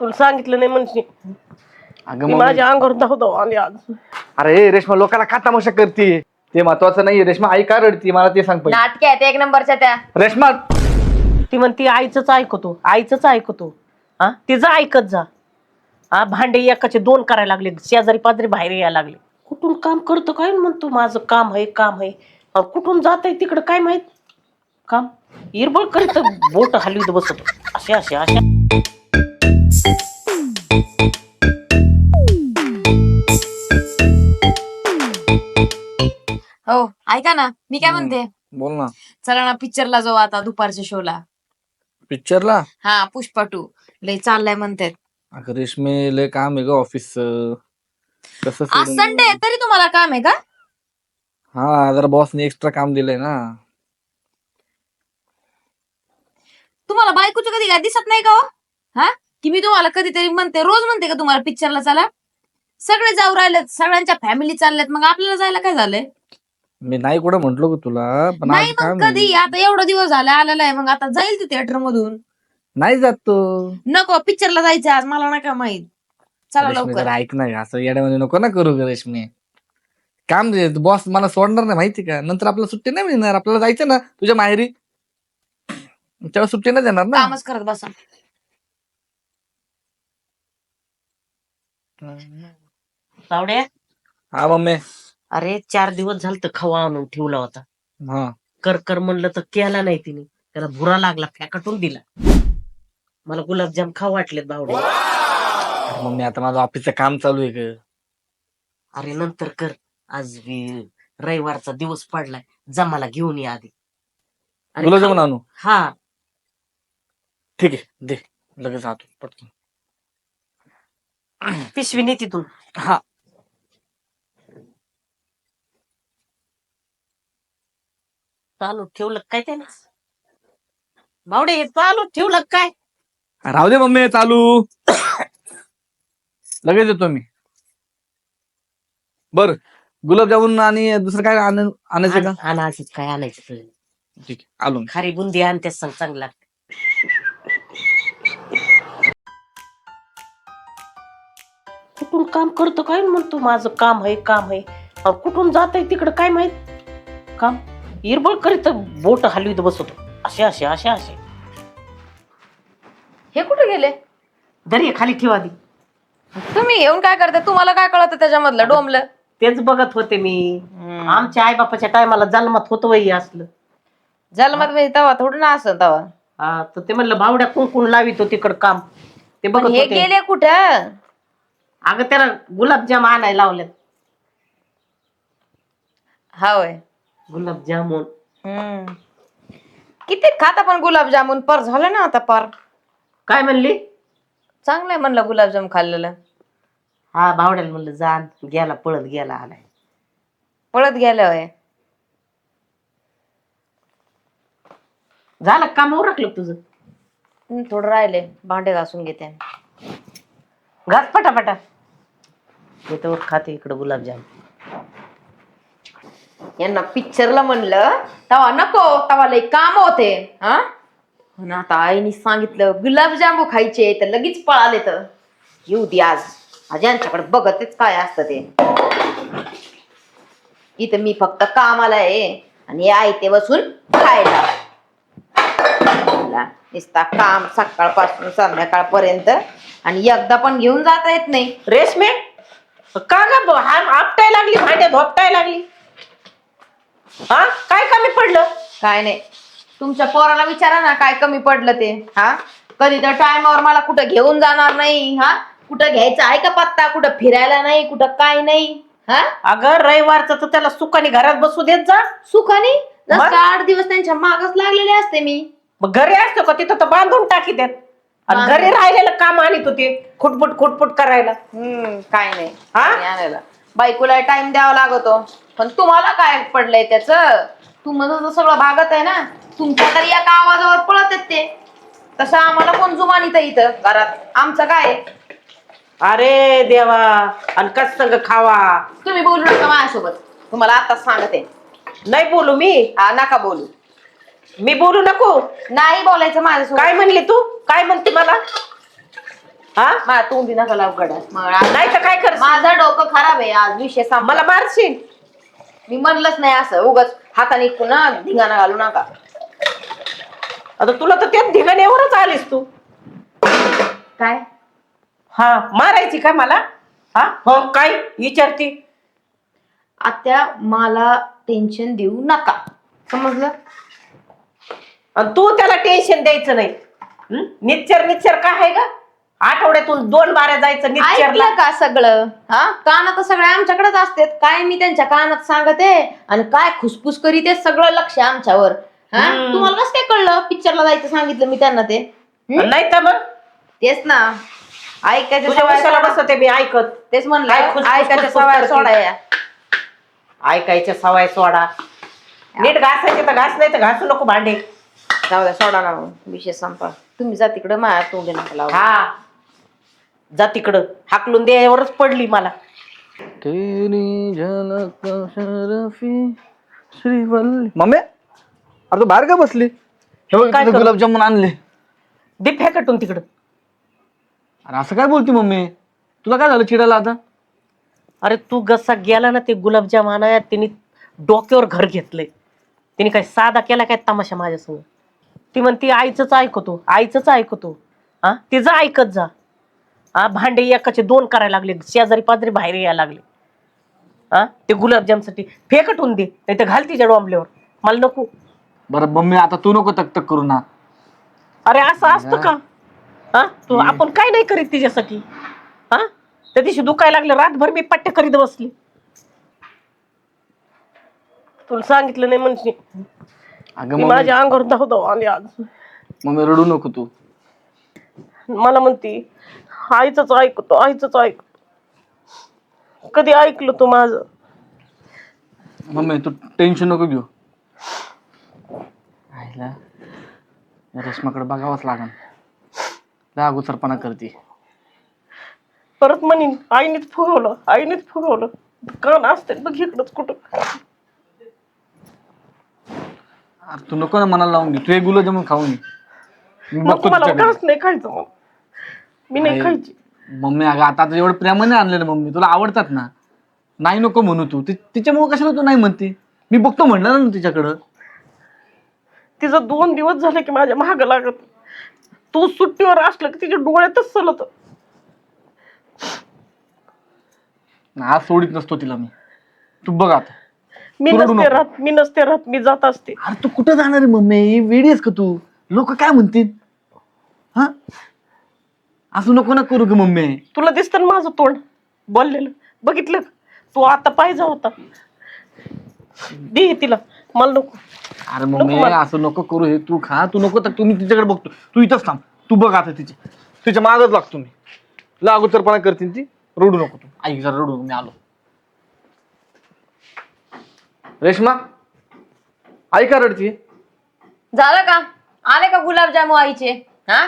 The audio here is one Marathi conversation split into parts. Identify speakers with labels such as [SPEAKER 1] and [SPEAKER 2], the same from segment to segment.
[SPEAKER 1] तुला सांगितलं नाही म्हणशी
[SPEAKER 2] अगं
[SPEAKER 1] मी
[SPEAKER 2] मम्मी
[SPEAKER 1] माझ्या अंगावर धाव धाव आली आज.
[SPEAKER 2] अरे रेश्मा लोकांना का तमाशा करते? ते महत्वाचं नाही रेश्मा आई का रडती? मला ते सांग पहिले.
[SPEAKER 3] नाटके आहेत एक नंबरच्या त्या.
[SPEAKER 2] रेश्मा!
[SPEAKER 1] ती म्हणती आईच ऐकतो. आईच ऐकतो. हा? तिचं ऐकत जा. हा भांडे एकाचे दोन करायला लागले. शेजारी पाजारी बाहेर यायला लागले. कुठून काम करतो काय म्हणतो? माझं काम आहे काम आहे. अहो, कुठून जात आहे तिकडं काय माहीत? काम? इरबळ करीत बोट हलवीत बसतो. असे असे अशा.
[SPEAKER 3] हो ऐका ना मी काय म्हणते?
[SPEAKER 2] बोल ना.
[SPEAKER 3] चला ना पिक्चरला जाऊ आता दुपारच्या शोला.
[SPEAKER 2] पिक्चरला?
[SPEAKER 3] हा पुष्पा टू लय चाललाय म्हणतात.
[SPEAKER 2] अगं रेश्मे लय काम आहे ग ऑफिस कसं
[SPEAKER 3] आज
[SPEAKER 2] सोडून-
[SPEAKER 3] संडे आहे तरी तुम्हाला काम आहे का?
[SPEAKER 2] हा जरा बॉसने एक्स्ट्रा काम दिलंय ना.
[SPEAKER 3] तुम्हाला बायकोचं कधी काय दिसत नाही का हो? हा? की मी तुम्हाला कधीतरी म्हणते रोज म्हणते का तुम्हाला पिक्चरला चला? सगळे जाऊ राहिलेत सगळ्यांच्या फॅमिली चालल्यात मग आपल्याला जायला काय झालंय?
[SPEAKER 2] मी नाही कुठं म्हंटलो ग तुला पण
[SPEAKER 3] नाही
[SPEAKER 2] आज काम
[SPEAKER 3] मग
[SPEAKER 2] आहे.
[SPEAKER 3] कधी? आता एवढा दिवस झाला आलेला आहे मग आता जाईल तू थिएटर मधून.
[SPEAKER 2] नाही जात तो.
[SPEAKER 3] नको पिक्चरला जायचं आज मला नाही का माहीत. चला
[SPEAKER 2] रेश्मे
[SPEAKER 3] लवकर.
[SPEAKER 2] जरा ऐक नाही असं येड्यामध्ये नको ना करू ग रेश्मे. काम दे बॉस मला सोडणार नाही माहिती का? नंतर आपल्याला सुट्टी नाही मिळणार आपल्याला जायचं ना तुझ्या माहेरी. तेव्हा सुट्टी नाही देणार ना.
[SPEAKER 3] कामच करत बसा.
[SPEAKER 2] हा मम्मी.
[SPEAKER 1] अरे चार दिवस झालं तर खवा आणून ठेवला होता.
[SPEAKER 2] हा.
[SPEAKER 1] कर कर म्हणलं तर केला नाही तिने. त्याला भुरा लागला फॅकटून दिला. मला गुलाबजाम खाऊ वाटलेत बावडे.
[SPEAKER 2] मम्मी आता माझं ऑफिसचं काम चालू आहे ग.
[SPEAKER 1] अरे नंतर कर. आज वी- रविवारचा दिवस पडलाय. जा मला घेऊन ये आधी. अरे खा-
[SPEAKER 2] आणू?
[SPEAKER 1] हा.
[SPEAKER 2] ठीक आहे दे. लगेच आतो पटकन.
[SPEAKER 1] पिशवी ने तिथून
[SPEAKER 2] हा.
[SPEAKER 1] चालू ठेवलं काय बावडे हे चालू ठेवलं काय?
[SPEAKER 2] राहू दे मम्मी चालू. लगेच येतो मी. बर गुलाबजामुन आणि दुसरं काय आण- आणायचं का?
[SPEAKER 1] आणायचं काय आणायचं
[SPEAKER 2] ठीक आहे आलो मी.
[SPEAKER 1] खारी बुंदी आण त्याच सांग चांगला कुठून काम करतो काय म्हणतो? माझं काम आहे काम आहे. अहो, कुठून जात आहे तिकडं काय माहीत? काम? इरबळ करीत बोट हलवीत बसतो. असे असे असे असे.
[SPEAKER 3] हे कुठे गेले?
[SPEAKER 1] दरी खाली ठेवा आधी.
[SPEAKER 3] तुम्ही येऊन काय करता? तुम्हाला काय कळत त्याच्यामधलं? डोमलं
[SPEAKER 1] तेच बघत होते मी. आमच्या आई बापाच्या टायमाला जन्मात होतं वही असलं.
[SPEAKER 3] जन्मात म्हणजे तवा थोडं ना असं तवा.
[SPEAKER 1] हा तर ते म्हणलं भावड्या कुंकुण लावितो तिकडं काम. ते बघत
[SPEAKER 3] हे
[SPEAKER 1] होते.
[SPEAKER 3] गेले कुठं?
[SPEAKER 1] अगं त्याला गुलाबजाम आणायला लावल्यात
[SPEAKER 3] हा होय.
[SPEAKER 1] गुलाबजामुन
[SPEAKER 3] हम्म. किती खाता पण गुलाबजामुन पर झालं ना आता पर.
[SPEAKER 1] काय म्हणली?
[SPEAKER 3] चांगलंय म्हणलं गुलाबजाम खाल्लेलं.
[SPEAKER 1] हा भावड्याला म्हणलं जा गेला पळत गेला आलाय.
[SPEAKER 3] पळत गेलं होय.
[SPEAKER 1] झालं काम? राखलं तुझं?
[SPEAKER 3] हम्म, थोडं राहिले. भांडे घासून घेते.
[SPEAKER 1] घास पटापटा. तर खाते इकडं गुलाबजाम
[SPEAKER 3] यांना पिक्चरला म्हणलं तवा नको तवा लय काम होते. हा? हो पण आता आईने सांगितलं गुलाबजामू खायचे तर लगेच पळाले तर. येऊ दे आज. आज यांच्याकडे बघतच काय असतं ते. इथं मी फक्त कामाला आहे आणि हे आई ते बसून खायला. नुसता काम सकाळपासून संध्याकाळपर्यंत आणि एकदा पण घेऊन जाता येत नाही.
[SPEAKER 1] रेशमे? का ग आपटाय लागली भांड्या धोपटाय लागली? हा? काय कमी पडलं?
[SPEAKER 3] काय नाही. तुमच्या पोराला विचारा ना काय कमी पडलं ते. हा? कधी तर टायमावर मला कुठं घेऊन जाणार नाही हा? कुठं घ्यायचं आहे का पत्ता? कुठं फिरायला नाही कुठं काय नाही हा?
[SPEAKER 1] अगं रविवारचं तर त्याला सुखाने घरात बसू देत जा.
[SPEAKER 3] सुखाने?
[SPEAKER 1] मग?
[SPEAKER 3] जसं आठ दिवस त्यांच्या मागच लागलेले असते मी.
[SPEAKER 1] मग घरी असतो का? तिथं तर बांधून टाकी देत. आणि
[SPEAKER 3] बांधून.
[SPEAKER 1] घरी राहिलेलं काम आणत होते खुटपुट खुटपुट करायला.
[SPEAKER 3] हम्म काय नाही.
[SPEAKER 1] हा?
[SPEAKER 3] आणि आणायला. बायकोला टाइम द्यावा लागतो. पण तुम्हाला काय पडलंय त्याच? तुमचं तर सगळं भागत आहे ना? तुमच्या तरी एका आवाजावर पळत आहेत ते. तसं आम्हाला कोण जुमानित इथं घरात? आमचं काय?
[SPEAKER 1] अरे देवा आणि कस संग खावा?
[SPEAKER 3] तुम्ही बोलू नका माझ्यासोबत. तुम्हाला आताच सांगते.
[SPEAKER 1] नाही बोलू मी?
[SPEAKER 3] हा नका बोलू.
[SPEAKER 1] मी बोलू नको?
[SPEAKER 3] नाही बोलायचं माझ्यासोबत.
[SPEAKER 1] काय म्हणली तू? काय म्हणते मला? हा?
[SPEAKER 3] माझ्या तोंडी नका लाव गड्या. मग आज-
[SPEAKER 1] नाही तर काय कर
[SPEAKER 3] माझं डोकं खराब आहे आज विषय संपला.
[SPEAKER 1] मला मारशील?
[SPEAKER 3] मी म्हणलंच नाही असं उगाच हाताने पुन्हा धिंगाणा घालू नका.
[SPEAKER 1] आता तुला तर त्या धिगाण्यावरच आलीस तू.
[SPEAKER 3] काय?
[SPEAKER 1] हा मारायची का मला? हा हो काय? विचारती.
[SPEAKER 3] आत्या मला टेन्शन देऊ नका. समजलं?
[SPEAKER 1] आणि तू त्याला टेन्शन द्यायचं नाही. हं? निच्चर निच्चर काय आहे का आठवड्यातून दोन बाऱ्या जायचं
[SPEAKER 3] ऐकलं का सगळं? हा? कानात सगळे आमच्याकडेच असतात. काय मी त्यांच्या कानात सांगते आणि काय खुसफुस करीत सगळं लक्ष आहे आमच्यावर. हा?
[SPEAKER 1] हम्म.
[SPEAKER 3] तुम्हाला कसं काय कळलं? पिक्चरला जायचं सांगितलं मी त्यांना ते. हम्म?
[SPEAKER 1] नाही तर मग?
[SPEAKER 3] तेच ना. ऐकायच्या
[SPEAKER 1] तुझ्या
[SPEAKER 3] सवय सोडा.
[SPEAKER 1] बसते मी ऐकत.
[SPEAKER 3] तेच म्हणलं
[SPEAKER 1] काय खुसफुस
[SPEAKER 3] ऐकायच्या
[SPEAKER 1] खुसफुस
[SPEAKER 3] सवय
[SPEAKER 1] करते?
[SPEAKER 3] सोडा या.
[SPEAKER 1] ऐकायच्या सवय सोडा. नीट घासायचे तर घास नाही तर घासू नको भांडे.
[SPEAKER 3] जाऊ द्या सोडा ना मग. विषय संपा तुम्ही जा तिकडे माझ्या तोंडी नका लावू.
[SPEAKER 1] हा. जा तिकडं. हाकलून द्यावरच पडली मला.
[SPEAKER 2] तेरी झलक शरफी श्रीवल्ली मम्मी अरे तू बाहेर का बसली? हे बघ
[SPEAKER 1] काय
[SPEAKER 2] तुझे
[SPEAKER 1] करू?
[SPEAKER 2] गुलाबजामुन आणले.
[SPEAKER 1] दे फेकटून तिकडं.
[SPEAKER 2] अरे असं काय बोलती मम्मी? तुला काय झालं चिडायला आता?
[SPEAKER 1] अरे तू गसा गेला ना ते गुलाबजाम आणाया तिने डोक्यावर घर घेतलंय. तिने काय साधा केला काय तमाशा माझ्यासमोर? ती म्हणती आईचंच ऐकतो आईचंच ऐकतो. हा? तिचं ऐकत जा. हा भांडे एकाचे दोन करायला लागले शेजारी पाजारी बाहेर यायला लागले. हा ते गुलाबजामसाठी फेकटून दे नाही तर घाल तिच्या डोंबल्यावर. मला नको.
[SPEAKER 2] बरं मम्मी आता तू नको तक तक करू ना.
[SPEAKER 1] अरे असं असतं का? हा तू आपण काय नाही करीत तिच्यासाठी? हा त्या दिवशी दुखायला लागलं रातभर मी पट्ट्या करीत बसली. तुला सांगितलं नाही म्हणजे
[SPEAKER 2] अगं
[SPEAKER 1] मी
[SPEAKER 2] मम्मी.
[SPEAKER 1] माझ्या अंगावर धाव धाव आली आज.
[SPEAKER 2] मम्मी रडू नको तू.
[SPEAKER 1] मला म्हणती आईच ऐकतो आईच ऐकतो. कधी ऐकलं तू माझं?
[SPEAKER 2] मम्मी तू टेन्शन नको घेऊ. आईला रेशमाकडे बघावंच लागन. लय अगोदरपणा करते.
[SPEAKER 1] परत म्हणीन आईनेच फुगवलं आईनेच फुगवलं. कान असते बघ इकडंच कुठं.
[SPEAKER 2] अरे तू नको ना मनाला लावून घे तू एक गुलाबजामुन खाऊन घे मी
[SPEAKER 1] नको मला नाही खायचं मग. मी नाही. खायची.
[SPEAKER 2] मम्मी अगं आता तर एवढं प्रेमाने आणले ना मम्मी तुला आवडतात ना? नाही नको म्हणू तू. ति- तिच्यामुळे कशाला तू नाही म्हणते? मी बघतो म्हणलं ना तिच्याकडं.
[SPEAKER 1] तिचं दोन दिवस झाले की माझ्या महाग लागत तू सुट्टीवर असलं की तिच्या डोळ्यातच चलत
[SPEAKER 2] आज सोडित नसतो तिला मी. तू बघ आता.
[SPEAKER 1] मी
[SPEAKER 2] तू रडू
[SPEAKER 1] नसते
[SPEAKER 2] नको.
[SPEAKER 1] राहत मी नसते राहत मी जात असते.
[SPEAKER 2] अरे तू कुठं जाणार आहे मम्मी? वेडी आहेस का तू? लोक काय म्हणतील? हा? असं नको ना करू ग मम्मी.
[SPEAKER 1] तुला दिसतं ना माझं तोंड? बोललेलं. बघितलं? तू आता पाहिजे होता. दे हे तिला. मला नको.
[SPEAKER 2] अरे मम्मी
[SPEAKER 1] मला.
[SPEAKER 2] असं नको करू हे. तू खा. तू नको तर तुम्ही तिच्याकडे बघतो. तू इथंच थांब. तू बघ आता तिची. तिच्या मागच लागतो मी. लागू तरपणा करतील ती. रडू नको तू. ऐक जरा रडू. नको मी आलो. रेश्मा आई का रडती?
[SPEAKER 3] झालं का? आले का गुलाबजामू आईचे? हा?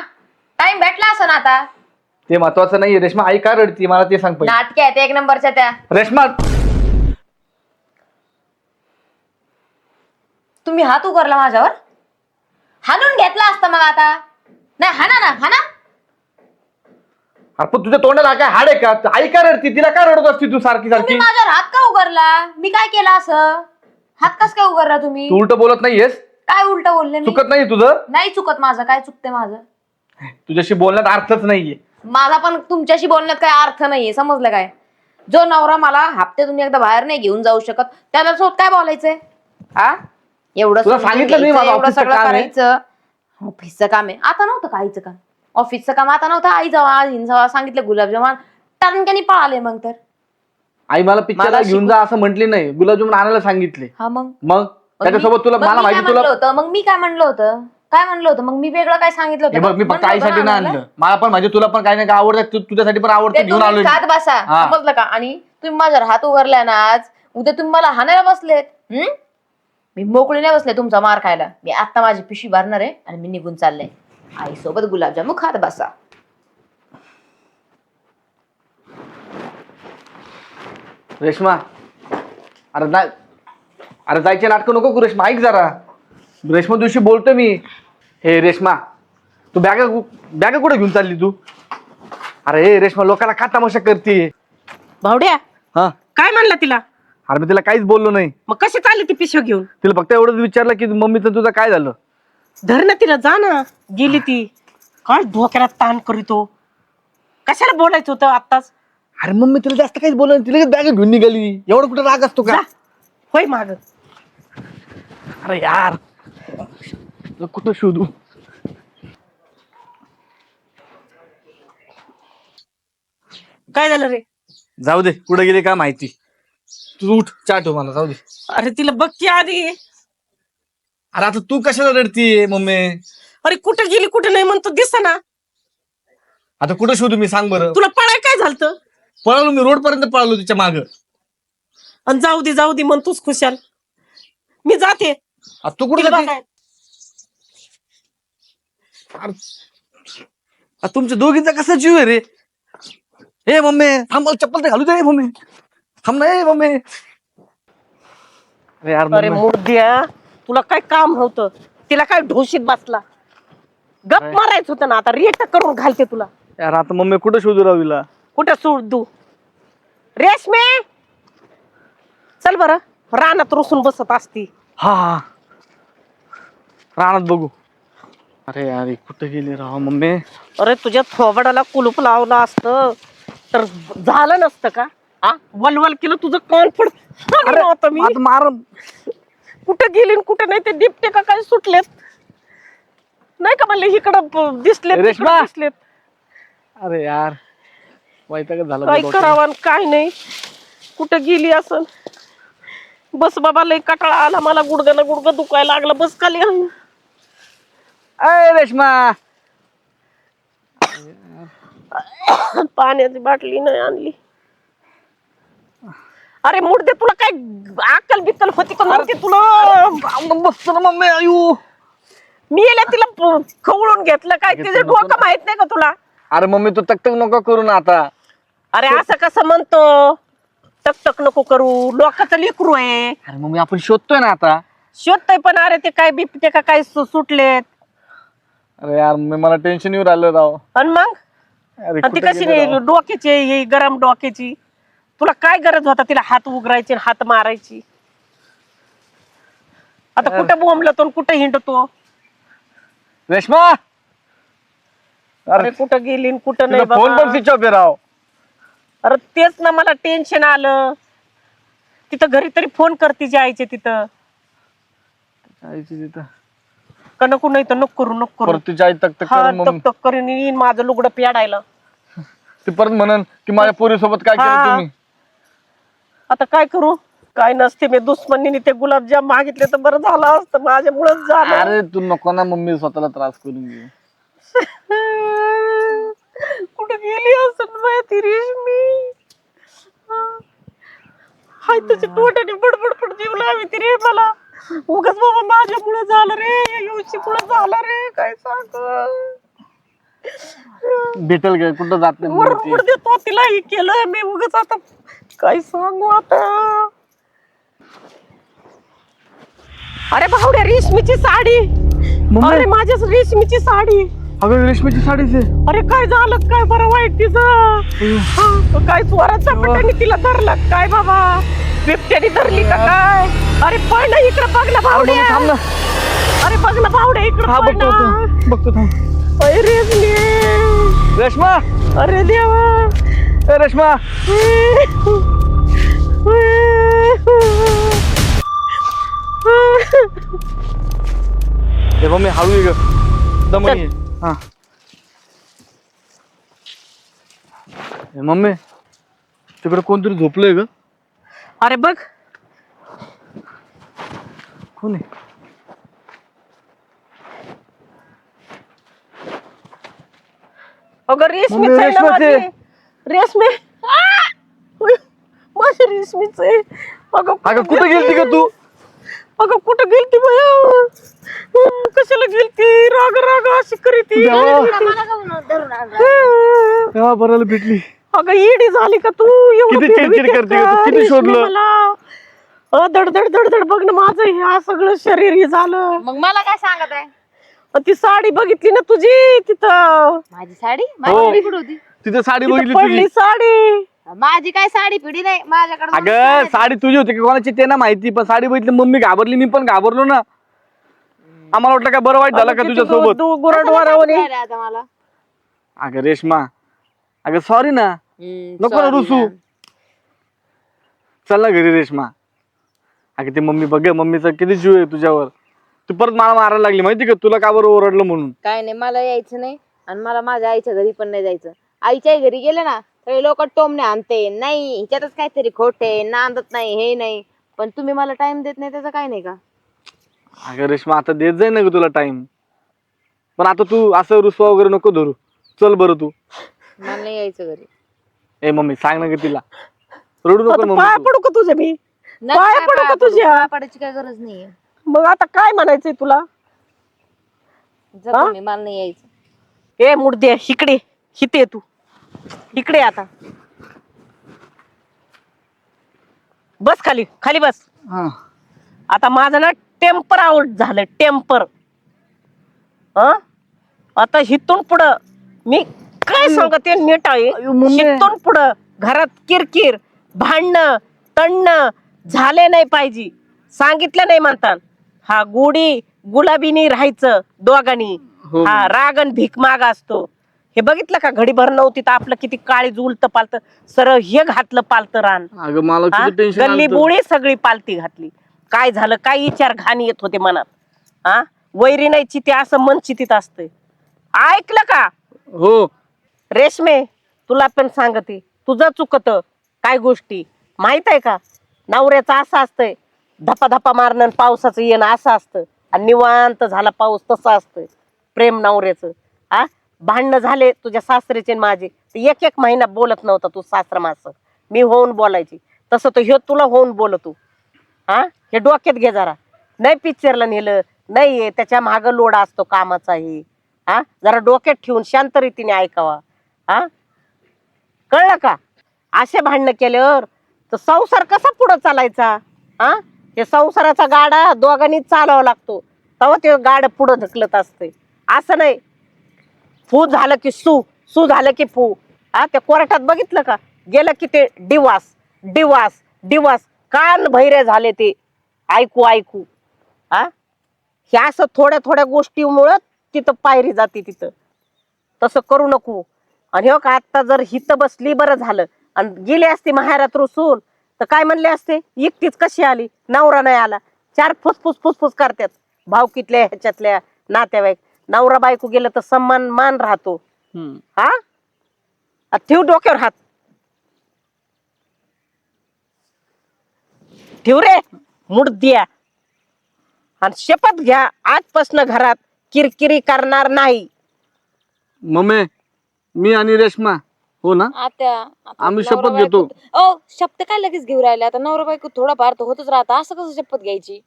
[SPEAKER 3] टाइम भेटला असं ना आता?
[SPEAKER 2] ते महत्वाचं नाहीये. रेश्मा आई का रडती मला ते सांग पहिले.
[SPEAKER 3] नाटके आहेत एक नंबरच्या त्या.
[SPEAKER 2] रेश्मा!
[SPEAKER 3] तुम्ही हात उघडला माझ्यावर? हाणून घेतला असता मग आता. नाही हाना ना हाना
[SPEAKER 2] अरे पण तुझ्या तोंडाला काय हाड आहे का? आई का रडती तिला का रडत असती तू सारखी
[SPEAKER 3] तुम्ही
[SPEAKER 2] सारखी?
[SPEAKER 3] माझ्यावर हात का उघडला? मी काय केलं असं? हात कस काय उघडला तुम्ही?
[SPEAKER 2] तू उलट बोलत नाहीयेस?
[SPEAKER 3] काय उलट बोलले मी?
[SPEAKER 2] चुकत नाही तुझं?
[SPEAKER 3] नाही चुकत माझं. काय चुकते माझं?
[SPEAKER 2] तुझ्याशी बोलण्यात अर्थच नाहीये.
[SPEAKER 3] माझा पण तुमच्याशी बोलण्यात काय अर्थ नाहीये समजलं काय? जो नवरा मला हप्त्यातून एकदा बाहेर नाही घेऊन जाऊ शकत त्याला सोबत काय बोलायचंय? हा? एवढं
[SPEAKER 2] तुला
[SPEAKER 3] समजून
[SPEAKER 2] सांगितलं नाही
[SPEAKER 3] घ्यायचं,
[SPEAKER 2] माझं
[SPEAKER 3] एवढं
[SPEAKER 2] ऑफिसचं
[SPEAKER 3] सगळं
[SPEAKER 2] काम आहे.
[SPEAKER 3] करायचं. ऑफिसचं काम आहे. आता नव्हतं का आईचं काम? ऑफिसचं काम आता नव्हतं? आई जावा आई जावा सांगितलं गुलाबजामान टणक्यानी पळाले मग तर.
[SPEAKER 2] आई मला पिक्चरला
[SPEAKER 3] मला
[SPEAKER 2] घेऊन जा असं म्हटली नाही. गुलाबजामुन आणायला सांगितले.
[SPEAKER 3] हा मग?
[SPEAKER 2] मग?
[SPEAKER 3] मग
[SPEAKER 2] त्याच्यासोबत तुला
[SPEAKER 3] मग
[SPEAKER 2] मला
[SPEAKER 3] मी काय
[SPEAKER 2] माहिती
[SPEAKER 3] म्हणलं
[SPEAKER 2] तुला
[SPEAKER 3] होतं? मग मी काय म्हणलं होतं? काय म्हणलं होतं? मग मी वेगळं काय सांगितलं
[SPEAKER 2] हे
[SPEAKER 3] होतं
[SPEAKER 2] बघ मी
[SPEAKER 3] होतं
[SPEAKER 2] नाही
[SPEAKER 3] आम्हाला?
[SPEAKER 2] आणलं मला पण म्हणजे तुला पण काही नाही का आवडतं तु- तुझ्यासाठी पण आवडतं घेऊन आलोय
[SPEAKER 3] सात बसा.
[SPEAKER 2] हा.
[SPEAKER 3] समजलं का? आणि तुम्ही माझ्यावर हात उघडलाय ना आज उद्या तुम्ही मला हाणायला बसलेत. हम्म? मी मोकळी नाही बसले तुमचा मार खायला. मी आता माझी पिशवी भरणार आहे आणि मी निघून चालले. आई सोबत गुलाबजामू खात बसा.
[SPEAKER 2] रेश्मा. अरे अरे जायचे नाटकं नको करू रेश्मा. ऐक जरा. रेश्मा दिवशी बोलतो मी. हे रेश्मा तू बॅगा बॅगा कुठे घेऊन चालली तू? अरे ए, रेश्मा लोकांना का तमाशा करते.
[SPEAKER 1] भावड्या
[SPEAKER 2] हा?
[SPEAKER 1] काय म्हणला तिला?
[SPEAKER 2] अरे मी तिला काहीच बोललो नाही.
[SPEAKER 1] मग कशी चालली ती पिशवी घेऊन?
[SPEAKER 2] तिला फक्त एवढंच विचारलं की मम्मीचं तुझं काय झालं?
[SPEAKER 1] धर ना तिला जा ना. गेली ती. काय डोक्याला ताण करीतो. कशाला बोलायचं होतं आत्ताच?
[SPEAKER 2] अरे मम्मी तिला जास्त काहीच बोललो नाही. तिला बॅग घेऊन निघाली. एवढं कुठं राग असतो का?
[SPEAKER 1] जा. होय माग.
[SPEAKER 2] अरे यार. कुठं शोधू?
[SPEAKER 1] काय झालं रे?
[SPEAKER 2] जाऊ दे कुठं गेले का माहिती? तू उठ चाट हो मला जाऊ दे.
[SPEAKER 1] अरे तिला बघ की आधी.
[SPEAKER 2] अरे आता तू कशाला रडतीये मम्मी?
[SPEAKER 1] अरे कुठं गेली कुठं नाही म्हणतो दिस ना
[SPEAKER 2] आता कुठं शोधू मी सांग बरं.
[SPEAKER 1] तुला पळाय काय झालं
[SPEAKER 2] पळालो मी रोड पर्यंत पळालो तिच्या माग.
[SPEAKER 1] आणि जाऊ दे जाऊ दे म्हणतोस खुशाल. मी जाते.
[SPEAKER 2] तू कुठं
[SPEAKER 1] तिला
[SPEAKER 2] जाते?
[SPEAKER 1] बघाय.
[SPEAKER 2] तुमच्या दोघींचा कसा जीव आहे रे? ए मम्मी थांब मला चप्पल तर घालू दे मम्मी. थांब ना ए मम्मी. अरे यार
[SPEAKER 1] अरे
[SPEAKER 2] मम्मी.
[SPEAKER 1] मुर्द्या तुला काय काम होतं? तिला काय ढोशीत बसला? गप
[SPEAKER 2] काय?
[SPEAKER 1] मारायचं होतं ना आता रेट करून घालते तुला.
[SPEAKER 2] यार आता मम्मी कुठं शोधू राहू तिला
[SPEAKER 1] कुठं सोड दू रेशमे! चल बर रानात रुसून बसत असती.
[SPEAKER 2] हा हा. रानात बघू. अरे यार कुठं गेली राव मम्मी?
[SPEAKER 1] अरे तुझ्या थोबडाला कुलूप लावलं असतं. तर झालं नसतं का? आ? वलवल केलं तुझं पड होतं मी.
[SPEAKER 2] मार
[SPEAKER 1] कुठं गेली न कुठं नाही? ते दिपटे का काय सुटलेत? नाही का म्हणले इकडं प- दिसलेत
[SPEAKER 2] रेश्मा!
[SPEAKER 1] तिकडं दिसलेत.
[SPEAKER 2] अरे यार वैतागच झालं
[SPEAKER 1] काय. करावं आणि काय नाही? कुठं गेली असं? बस बाबा लय कटाळा आला मला. गुडगं ना गुडगं दुखायला लागलं. बस खाली.
[SPEAKER 2] अय रेश्मा.
[SPEAKER 1] पाण्याची बाटली नाही आणली. अरे मुडदे तुला काय अक्कल बिक्कल होती का नव्हती तुला?
[SPEAKER 2] बसतो ना मम्मी आयु.
[SPEAKER 1] मी येल्या तिला प- खवळून घेतलं काय? तिचं डोकं. माहीत नाही का तुला?
[SPEAKER 2] अरे मम्मी तू तक तक नको करू ना आता.
[SPEAKER 1] अरे असं कसं म्हणतो? टक टक नको करू. लोकांचं लेकरू आहे.
[SPEAKER 2] अरे मम्मी आपण शोधतोय ना आता.
[SPEAKER 1] शोधतोय पण अरे ते काय बिपटे का काय सु- सुटलेत?
[SPEAKER 2] अरे यार मम्मी मला टेन्शन येऊ राहिलं राव.
[SPEAKER 1] आणि मग?
[SPEAKER 2] अरे
[SPEAKER 1] आणि ती
[SPEAKER 2] कुठं
[SPEAKER 1] कशी
[SPEAKER 2] गेली राव?
[SPEAKER 1] नाही डोक्याची ही गरम डोक्याची. तुला काय गरज होता तिला हात उघडायची आणि हात मारायची? आता कुठं बोंबलतो आणि कुठं हिंडतो?
[SPEAKER 2] रेश्मा!
[SPEAKER 1] अरे
[SPEAKER 2] अरे
[SPEAKER 1] कुठं गेली आणि कुठं नाही
[SPEAKER 2] फोन पण
[SPEAKER 1] बाबा
[SPEAKER 2] स्विच ऑफ आहे राव.
[SPEAKER 1] अरे तेच ना मला टेन्शन आलं. तिथं घरी तरी फोन कर तिच्या आईचे तिथं.
[SPEAKER 2] आईची तिथं.
[SPEAKER 1] का नको नाही तर नको करू नको करू.
[SPEAKER 2] परत तुझी आई तक तक
[SPEAKER 1] हा
[SPEAKER 2] करून
[SPEAKER 1] टक
[SPEAKER 2] मम्मी
[SPEAKER 1] टक करून येईन माझं लुगडं पेडायला.
[SPEAKER 2] ती परत म्हणन की माझ्या पोरी सोबत काय केलं
[SPEAKER 1] हा.
[SPEAKER 2] तुम्ही?
[SPEAKER 1] आता काय करू? काय नसते मी दुश्मनीने ते गुलाबजाम मागितले तर बरं झालं असतं माझ्यामुळेच झालं.
[SPEAKER 2] अरे तू नको ना मम्मी स्वतःला त्रास करून घे
[SPEAKER 1] कुठं गेली असं माहिती रेशमी? हाय तुझ्या तोट्याने बडबड पड जीव लावी ती रे मला. उगाच बाबा माझ्यामुळे झालं रे येऊशी पुढे झालं रे काय सांग?
[SPEAKER 2] भेटल काय कुठं जात नाही
[SPEAKER 1] देतो तिला हे केलं मी उगाच आता. काय सांगू आता? अरे भावड्या रेशमीची साडी. अरे माझ्या रेशमीची साडी.
[SPEAKER 2] अगं रेशमीची साडीच आहे.
[SPEAKER 1] अरे काय झालं? काय बरं वाईट तिचं? हा, काय चोराचा पटाने तिला धरलं? काय बाबा? बिबट्याने धरली का काय? अरे पळ ना इकडे बघ ना
[SPEAKER 2] थांब ना.
[SPEAKER 1] अरे बघ ना इकडे
[SPEAKER 2] हा बघतो बघतो थांब.
[SPEAKER 1] अरे रेशमी
[SPEAKER 2] रेश्मा!
[SPEAKER 1] अरे देवा.
[SPEAKER 2] ए रेश्मा! हे मम्मी हळू ये ग. दमनी
[SPEAKER 1] चल.
[SPEAKER 2] हा. ए, मम्मी तिकडे कोणतरी झोपलंय ग?
[SPEAKER 1] अरे बघ.
[SPEAKER 2] कोण आहे?
[SPEAKER 1] अगं रेशमीच आहे ना
[SPEAKER 2] रेशमाच. आहे.
[SPEAKER 1] माझी. रेशमी. आ! उय, माझी रेशमीच. आहे अगं
[SPEAKER 2] अगं कुठं गेलती का तू?
[SPEAKER 1] अगं कुठं गेलती बया? कशाला गेलती? राग राग अशी करीती.
[SPEAKER 2] तेव्हा भेटली.
[SPEAKER 1] अगं येडी झाली का तू? एवढं
[SPEAKER 2] किती चिडचिड
[SPEAKER 1] फिरवीतेस
[SPEAKER 2] करते का? किती
[SPEAKER 1] रेशमी
[SPEAKER 2] शोधलं?
[SPEAKER 1] मला. अ, धडधड धडधड बघ ना माझं हे सगळं शरीर हे झालं.
[SPEAKER 3] मग मला काय सांगत आहे?
[SPEAKER 1] अ, ती साडी बघितली ना तुझी? तिथं.
[SPEAKER 3] माझी साडी?
[SPEAKER 2] हो.
[SPEAKER 3] माझी साडी कुठे होती.
[SPEAKER 2] तिथे साडी
[SPEAKER 1] तिथं
[SPEAKER 2] बघितली
[SPEAKER 1] पडली साडी.
[SPEAKER 3] माझी काय साडी पिढी नाही? माझ्याकडे
[SPEAKER 2] अगं साडी तुझी होती का कोणाची ते ना माहिती पण साडी बघितली मम्मी घाबरली मी पण घाबरलो ना. आम्हाला वाटलं काय बरं वाईट झालं का तुझ्या सोबत
[SPEAKER 1] तू गुरडवारावणी
[SPEAKER 3] आता मला.
[SPEAKER 2] अगं रेश्मा अगं सॉरी ना. नको ना रुसू. चल ना घरी रेश्मा. अगं ते मम्मी बघ मम्मीचा किती जीव आहे तुझ्यावर. तू परत मला मारायला लागली माहिती का? तुला का बरं ओरडलं म्हणून?
[SPEAKER 3] काय नाही मला यायचं नाही आणि मला माझ्या आईच्या घरी पण नाही जायचं. आईच्याही घरी गेले ना सगळे लोक टोमणे आणते. नाही हिच्यातच काहीतरी खोटे नांदत नाही हे नाही. पण तुम्ही मला टाइम देत नाही त्याचं काय नाही का?
[SPEAKER 2] अगं रेश्मा आता देत जाईल ना ग तुला टाइम पण आता तू असं रुसवा वगैरे नको धरू. चल बरं तू.
[SPEAKER 3] मला नाही यायचं घरी.
[SPEAKER 2] ए मम्मी सांग ना ग तिला. रडू नको
[SPEAKER 1] आता
[SPEAKER 2] मम्मी
[SPEAKER 1] पाया
[SPEAKER 2] तू.
[SPEAKER 1] पडू का तुझ्या मी? पाया पडू का
[SPEAKER 3] पडू,
[SPEAKER 1] तुझ्या?
[SPEAKER 3] पाया पडायची काय गरज नाहीये.
[SPEAKER 1] मग आता काय म्हणायचंय तुला? हा?
[SPEAKER 3] मला नाही यायचं.
[SPEAKER 1] ए मुर्दे इकडे. हिते तू. इकडे आता. बस खाली खाली बस.
[SPEAKER 2] हा.
[SPEAKER 1] आता माझं ना टेम्पर आउट झालं टेम्पर. आता हिथून पुढं मी काय सांगते नीट आहे
[SPEAKER 2] अयो, मम्मी.
[SPEAKER 1] हिथून पुढं. घरात किरकिर भांडणं तणणं झाले नाही पाहिजे. सांगितलं नाही म्हणतात. हा गुढी गुलाबीनी राहायचं दोघांनी.
[SPEAKER 2] हो.
[SPEAKER 1] हा रागन भीक माग असतो. हे बघितलं का? घडीभर नव्हती तर आपलं किती काळी उलत पालत सरळ हे घातलं पालत रान.
[SPEAKER 2] अगं मला
[SPEAKER 1] हा?
[SPEAKER 2] किती टेन्शन
[SPEAKER 1] गल्ली बोळी सगळी पालती घातली. काय झालं? काय विचार घाण येत होते मनात? हा? वैरी नाही चिती असं मन चितीत असतंय. ऐकलं का?
[SPEAKER 2] हो.
[SPEAKER 1] रेशमे तुला पण सांगते तुझं चुकतं काय गोष्टी? माहीत आहे का? नवऱ्याचं असं असतंय धपा धपा मारणं आणि पावसाचं येणं असं असतं. आणि निवांत झाला पाऊस तसं असतं प्रेम नवऱ्याचं. हा भांडणं झाले तुझ्या सासरेचे आणि माझे. तर एक एक महिना बोलत नव्हता तू सासरा मास. मी होऊन बोलायची. तसं तो ह्यो तुला होऊन बोलतो. हा हे डोक्यात घे जरा. नाही पिक्चरला नेलं नाही त्याच्या माग लोड असतो कामाचाही हा. जरा डोक्यात ठेवून शांत रीतीने ऐकावा. हा? कळलं का? असे भांडणं केल्यावर तर संसार कसा पुढं चालायचा? हा? हे संसाराचा गाडा दोघांनी चालावा लागतो. तेव्हा ते गाड पुढं ढकलत असते. असं नाही. फू झालं की सू सू झालं की फू. हा? त्या कोर्टात बघितलं का? गेलं की ते डिवास डिवास डिवास कान भैरे झाले ते. ऐकू ऐकू. हा? हे असं थोड्या थोड्या गोष्टीमुळं तिथं पायरी जाते तिथं. तसं करू नको. आणि हो का आता जर हित बसली बरं झालं आणि गेली असती माहेरात रुसून तर काय म्हणले असते? एकटीच कशी आली? नवरा नाही आला. चार फुसफुस फुसफुस करतात. भावकीतल्या ह्याच्यातल्या नातेवाईक. नवरा बायको गेलं तर सन्मान मान राहतो. हा? आ, ठेव डोक्यावर हात. ठेव रे मुडद्या आणि शपथ घ्या. आजपासून घरात किरकिरी करणार नाही.
[SPEAKER 2] मम्मी मी आणि रेश्मा. हो ना?
[SPEAKER 3] आता आता
[SPEAKER 2] आम्ही
[SPEAKER 3] नवरा
[SPEAKER 2] शपथ
[SPEAKER 3] बायको-
[SPEAKER 2] घेतो.
[SPEAKER 3] ओ शपथ काय लगेच घेऊ राहिले? आता नवरा बायको थोडा फार तर होतच राहतं. असं कसं शपथ घ्यायची?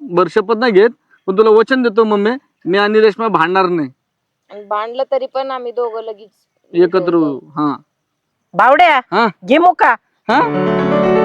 [SPEAKER 2] बर शपथ नाही घेत पण तुला वचन देतो मम्मी मी आणि रेश्मा भांडणार नाही.
[SPEAKER 3] आणि भांडलं तरी पण आम्ही दोघं लगेच
[SPEAKER 2] एकत्र. हा.
[SPEAKER 1] बावड्या
[SPEAKER 2] हा.
[SPEAKER 1] घे मुका.
[SPEAKER 2] हा?